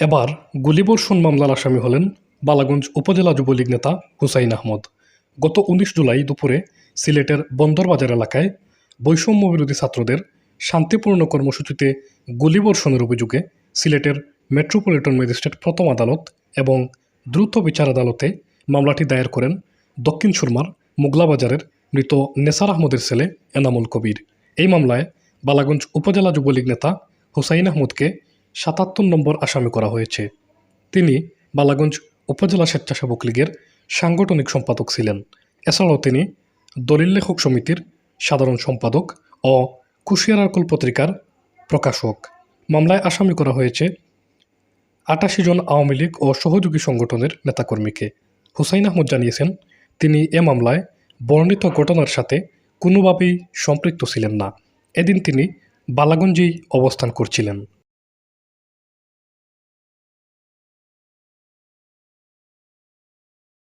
এবার গুলিবর্ষণ মামলার আসামি হলেন বালাগঞ্জ উপজেলা যুবলীগ নেতা হুসাইন আহমদ। গত উনিশ জুলাই দুপুরে সিলেটের বন্দরবাজার এলাকায় বৈষম্য বিরোধী ছাত্রদের শান্তিপূর্ণ কর্মসূচিতে গুলিবর্ষণের অভিযোগে সিলেটের মেট্রোপলিটন ম্যাজিস্ট্রেট প্রথম আদালত এবং দ্রুত বিচার আদালতে মামলাটি দায়ের করেন দক্ষিণ সুরমার মুগলাবাজারের মৃত নেসার আহমদের ছেলে এনামুল কবির। এই মামলায় বালাগঞ্জ উপজেলা যুবলীগ নেতা হুসাইন আহমদকে সাতাত্তর নম্বর আসামি করা হয়েছে। তিনি বালাগঞ্জ উপজেলা স্বেচ্ছাসেবক লীগের সাংগঠনিক সম্পাদক ছিলেন। এছাড়াও তিনি দলিল লেখক সমিতির সাধারণ সম্পাদক ও কুশিয়ারারকুল পত্রিকার প্রকাশক। মামলায় আসামি করা হয়েছে আটাশি জন আওয়ামী লীগ ও সহযোগী সংগঠনের নেতাকর্মীকে। হুসাইন আহমদ জানিয়েছেন, তিনি এ মামলায় বর্ণিত ঘটনার সাথে কোনোভাবেই সম্পৃক্ত ছিলেন না। এদিন তিনি বালাগঞ্জেই অবস্থান করছিলেন।